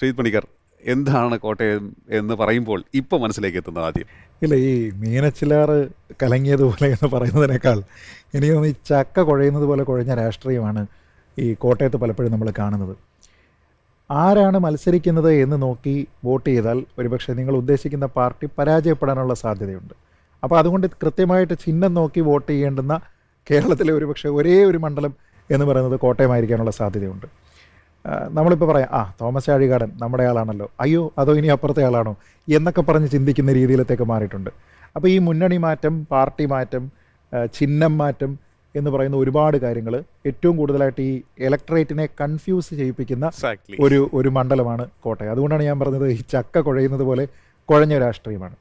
ശ്രീജിത് പണിക്കർ എന്താണ് കോട്ടയം എന്ന് പറയുമ്പോൾ ഇപ്പോൾ മനസ്സിലേക്ക് എത്തുന്നത് ആദ്യം? ഇല്ല ഈ മീനച്ചിലാറ് കലങ്ങിയതുപോലെ എന്ന് പറയുന്നതിനേക്കാൾ എനിക്ക് തോന്നുന്നു ഈ ചക്ക കുഴയുന്നത് പോലെ കുഴഞ്ഞ രാഷ്ട്രീയമാണ് ഈ കോട്ടയത്ത് പലപ്പോഴും നമ്മൾ കാണുന്നത്. ആരാണ് മത്സരിക്കുന്നത് എന്ന് നോക്കി വോട്ട് ചെയ്താൽ ഒരുപക്ഷെ നിങ്ങൾ ഉദ്ദേശിക്കുന്ന പാർട്ടി പരാജയപ്പെടാനുള്ള സാധ്യതയുണ്ട്. അപ്പോൾ അതുകൊണ്ട് കൃത്യമായിട്ട് ചിഹ്നം നോക്കി വോട്ട് ചെയ്യേണ്ടുന്ന കേരളത്തിലെ ഒരുപക്ഷെ ഒരേ ഒരു മണ്ഡലം എന്ന് പറയുന്നത് കോട്ടയമായിരിക്കാനുള്ള സാധ്യതയുണ്ട്. നമ്മളിപ്പോൾ പറയാം ആ തോമസ് ചാഴികാടൻ നമ്മുടെ ആളാണല്ലോ. അയ്യോ അതോ ഇനി അപ്പുറത്തെ ആളാണോ? എന്നൊക്കെ പറഞ്ഞ് ചിന്തിക്കുന്ന രീതിയിലത്തേക്ക് മാറിയിട്ടുണ്ട്. അപ്പോൾ ഈ മുന്നണി മാറ്റം പാർട്ടി മാറ്റം ചിഹ്നം മാറ്റം എന്ന് പറയുന്ന ഒരുപാട് കാര്യങ്ങൾ ഏറ്റവും കൂടുതലായിട്ട് ഈ ഇലക്ട്രേറ്റിനെ കൺഫ്യൂസ് ചെയ്യിപ്പിക്കുന്ന ഒരു ഒരു മണ്ഡലമാണ് കോട്ടയം. അതുകൊണ്ടാണ് ഞാൻ പറഞ്ഞത് ഈ ചക്ക കുഴയുന്നത് പോലെ കുഴഞ്ഞ രാഷ്ട്രീയമാണ്.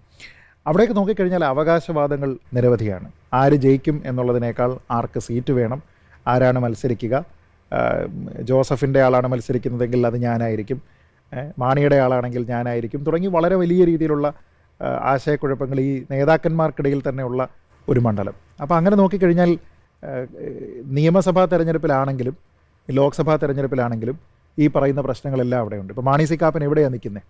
അവിടേക്ക് നോക്കിക്കഴിഞ്ഞാൽ അവകാശവാദങ്ങൾ നിരവധിയാണ്. ആര് ജയിക്കും എന്നുള്ളതിനേക്കാൾ ആർക്ക് സീറ്റ് വേണം ആരാണ് മത്സരിക്കുക ജോസഫിന്റെ ആളാണ് മത്സരിക്കുന്നതെങ്കിൽ അത് ഞാനായിരിക്കും. മാണിയുടെ ആളാണെങ്കിൽ ഞാനായിരിക്കും. തുടങ്ങി വളരെ വലിയ രീതിയിലുള്ള ആശയക്കുഴപ്പങ്ങൾ ഈ നേതാക്കന്മാർക്കിടയിൽ തന്നെയുള്ള ഒരു മണ്ഡലം. അപ്പോൾ അങ്ങനെ നോക്കിക്കഴിഞ്ഞാൽ നിയമസഭാ തെരഞ്ഞെടുപ്പിലാണെങ്കിലും ലോക്സഭാ തെരഞ്ഞെടുപ്പിലാണെങ്കിലും ഈ പറയുന്ന പ്രശ്നങ്ങളെല്ലാം അവിടെയുണ്ട്. ഇപ്പോൾ മാണി സി കാപ്പൻ എവിടെയാണ് നിൽക്കുന്നത്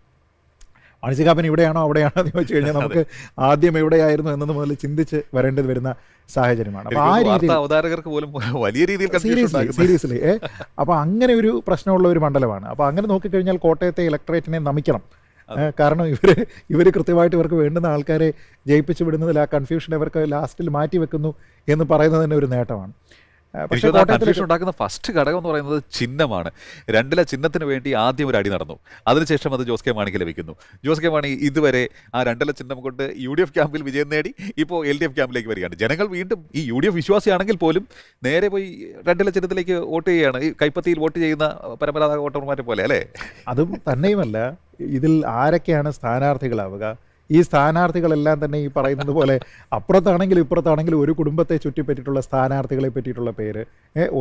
മാണി സി കാപ്പൻ ഇവിടെയാണോ അവിടെയാണോ എന്ന് ചോദിച്ചു കഴിഞ്ഞാൽ നമുക്ക് ആദ്യം എവിടെയായിരുന്നു എന്നത് മുതൽ ചിന്തിച്ച് വരേണ്ടത് വരുന്ന സാഹചര്യമാണ്. അപ്പോൾ ആ രീതിയിൽ അവതാരകർക്ക് പോലും വലിയ രീതിയിൽ സീരിയസ്ലി സീരിയസ്ലി. ഏ? അപ്പോൾ അങ്ങനെ ഒരു പ്രശ്നമുള്ള ഒരു മണ്ഡലമാണ്. അപ്പോൾ അങ്ങനെ നോക്കിക്കഴിഞ്ഞാൽ കോട്ടയത്തെ ഇലക്ട്രേറ്റിനെ നമിക്കണം. കാരണം ഇവർ ഇവർ കൃത്യമായിട്ട് ഇവർക്ക് വേണ്ടുന്ന ആൾക്കാരെ ജയിപ്പിച്ചു വിടുന്നതിൽ ആ കൺഫ്യൂഷൻ ഇവർക്ക് ലാസ്റ്റിൽ മാറ്റി വെക്കുന്നു എന്ന് പറയുന്നത് തന്നെ ഒരു നേട്ടമാണ്. ഉണ്ടാക്കുന്ന ഫസ്റ്റ് ഘടകം എന്ന് പറയുന്നത് ചിഹ്നമാണ്. രണ്ടിലെ ചിഹ്നത്തിന് വേണ്ടി ആദ്യം ഒരു അടി നടന്നു. അതിനുശേഷം അത് ജോസ് കെ മാണിക്ക് ലഭിക്കുന്നു. ജോസ് കെ മാണി ഇതുവരെ ആ രണ്ടില ചിഹ്നം കൊണ്ട് യു ഡി എഫ് ക്യാമ്പിൽ വിജയം നേടി ഇപ്പോൾ എൽ ഡി എഫ് ക്യാമ്പിലേക്ക് വരികയാണ്. ജനങ്ങൾ വീണ്ടും ഈ യു ഡി എഫ് വിശ്വാസിയാണെങ്കിൽ പോലും നേരെ പോയി രണ്ടില ചിഹ്നത്തിലേക്ക് വോട്ട് ചെയ്യുകയാണ്. ഈ കൈപ്പത്തിയിൽ വോട്ട് ചെയ്യുന്ന പരമ്പരാഗത വോട്ടർമാരെ പോലെ അല്ലേ? അതും തന്നെയുമല്ല. ഇതിൽ ആരൊക്കെയാണ് സ്ഥാനാർത്ഥികളാവുക? ഈ സ്ഥാനാർത്ഥികളെല്ലാം തന്നെ ഈ പറയുന്നത് പോലെ അപ്പുറത്താണെങ്കിലും ഇപ്പുറത്താണെങ്കിലും ഒരു കുടുംബത്തെ ചുറ്റിപ്പറ്റിയിട്ടുള്ള സ്ഥാനാർത്ഥികളെ പറ്റിയിട്ടുള്ള പേര്.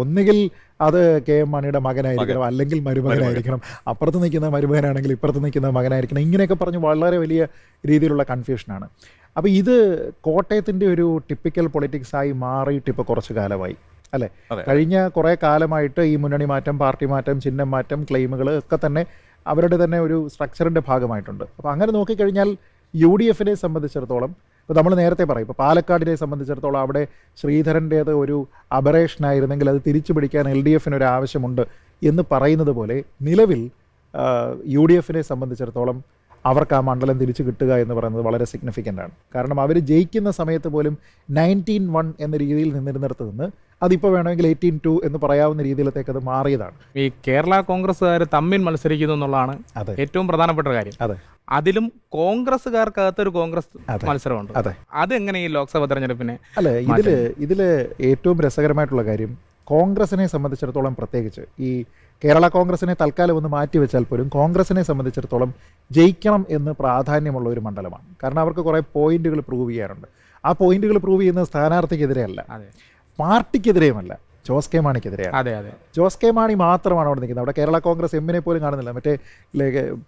ഒന്നുകിൽ അത് കെ എം മാണിയുടെ മകനായിരിക്കണം അല്ലെങ്കിൽ മരുമകനായിരിക്കണം. അപ്പുറത്ത് നിൽക്കുന്ന മരുമകനാണെങ്കിൽ ഇപ്പുറത്ത് നിൽക്കുന്ന മകനായിരിക്കണം. ഇങ്ങനെയൊക്കെ പറഞ്ഞ് വളരെ വലിയ രീതിയിലുള്ള കൺഫ്യൂഷനാണ് അപ്പോൾ ഇത് കോട്ടയത്തിന്റെ ഒരു ടിപ്പിക്കൽ പൊളിറ്റിക്സ് ആയി മാറിയിട്ട് ഇപ്പോൾ കുറച്ച് കാലമായി അല്ലേ? കഴിഞ്ഞ കുറേ കാലമായിട്ട് ഈ മുന്നണി മാറ്റം പാർട്ടി മാറ്റം ചിഹ്നം മാറ്റം ക്ലെയിമുകൾ ഒക്കെ തന്നെ അവരുടെ തന്നെ ഒരു സ്ട്രക്ചറിന്റെ ഭാഗമായിട്ടുണ്ട്. അപ്പോൾ അങ്ങനെ നോക്കിക്കഴിഞ്ഞാൽ യു ഡി എഫിനെ സംബന്ധിച്ചിടത്തോളം ഇപ്പോൾ നമ്മൾ നേരത്തെ പറയും ഇപ്പോൾ പാലക്കാടിനെ സംബന്ധിച്ചിടത്തോളം അവിടെ ശ്രീധരന്റേത് ഒരു അബറേഷനായിരുന്നെങ്കിൽ അത് തിരിച്ചു പിടിക്കാൻ എൽ ഡി എഫിന് ഒരു ആവശ്യമുണ്ട് എന്ന് പറയുന്നത് പോലെ നിലവിൽ യു ഡി എഫിനെ സംബന്ധിച്ചിടത്തോളം അവർക്ക് ആ മണ്ഡലം തിരിച്ചു കിട്ടുക എന്ന് പറയുന്നത് വളരെ സിഗ്നിഫിക്കന്റ് ആണ്. കാരണം അവർ ജയിക്കുന്ന സമയത്ത് പോലും നയന്റീൻ വൺ എന്ന രീതിയിൽ നിന്നിരുന്നിടത്ത് നിന്ന് അതിപ്പോൾ വേണമെങ്കിൽ എയ്റ്റീൻ ടു എന്ന് പറയാവുന്ന രീതിയിലത്തേക്ക് അത് മാറിയതാണ്. ഈ കേരള കോൺഗ്രസ്സുകാർ തമ്മിൽ മത്സരിക്കുന്നു എന്നുള്ളതാണ് അതെ. ഏറ്റവും പ്രധാനപ്പെട്ട കാര്യം. അതെ. അതിലും കോൺഗ്രസ്സുകാർക്കകത്ത് ഒരു കോൺഗ്രസ് മത്സരമുണ്ട്. അതെ. അതെങ്ങനെ ഈ ലോക്സഭാ തെരഞ്ഞെടുപ്പിനെ അല്ല ഇതിൽ ഇതിൽ ഏറ്റവും രസകരമായിട്ടുള്ള കാര്യം കോൺഗ്രസിനെ സംബന്ധിച്ചിടത്തോളം പ്രത്യേകിച്ച് ഈ കേരള കോൺഗ്രസിനെ തൽക്കാലം ഒന്ന് മാറ്റിവെച്ചാൽ പോലും കോൺഗ്രസിനെ സംബന്ധിച്ചിടത്തോളം ജയിക്കണം എന്ന് പ്രാധാന്യമുള്ള ഒരു മണ്ഡലമാണ്. കാരണം അവർക്ക് കുറേ പോയിന്റുകൾ പ്രൂവ് ചെയ്യാറുണ്ട് ആ പോയിന്റുകൾ പ്രൂവ് ചെയ്യുന്നത് സ്ഥാനാർത്ഥിക്കെതിരെയല്ല പാർട്ടിക്കെതിരെയുമല്ല. ജോസ് കെ മാണിക്കെതിരെയാണ്. അതെ അതെ. ജോസ് കെ മാണി മാത്രമാണ് അവിടെ നിൽക്കുന്നത്. അവിടെ കേരള കോൺഗ്രസ് എമ്മിനെ പോലും കാണുന്നില്ല. മറ്റേ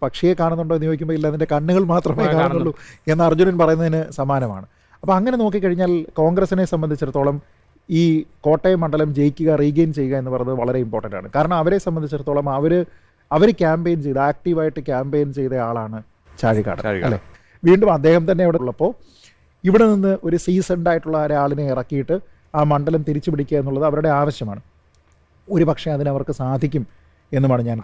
പക്ഷിയെ കാണുന്നുണ്ടോ എന്ന് ചോദിക്കുമ്പോൾ ഇല്ല അതിന്റെ കണ്ണുകൾ മാത്രമേ കാണുന്നുള്ളൂ എന്ന് അർജുനൻ പറയുന്നതിന് സമാനമാണ്. അപ്പോൾ അങ്ങനെ നോക്കിക്കഴിഞ്ഞാൽ കോൺഗ്രസിനെ സംബന്ധിച്ചിടത്തോളം ഈ കോട്ടയം മണ്ഡലം ജയിക്കുക റീഗെയിൻ ചെയ്യുക എന്ന് പറയുന്നത് വളരെ ഇമ്പോർട്ടന്റ് ആണ്. കാരണം അവരെ സംബന്ധിച്ചിടത്തോളം അവർ അവർ ക്യാമ്പയിൻ ചെയ്ത് ആക്റ്റീവായിട്ട് ക്യാമ്പയിൻ ചെയ്ത ആളാണ് ചാഴികാട്. അല്ലേ? വീണ്ടും അദ്ദേഹം തന്നെ അവിടെ ഉള്ളപ്പോൾ ഇവിടെ നിന്ന് ഒരു സീസൺഡ് ആയിട്ടുള്ള ഒരാളിനെ ഇറക്കിയിട്ട് ആ മണ്ഡലം തിരിച്ചു പിടിക്കുക എന്നുള്ളത് അവരുടെ ആവശ്യമാണ്. ഒരു പക്ഷേ അതിനവർക്ക് സാധിക്കും എന്നുമാണ് ഞാൻ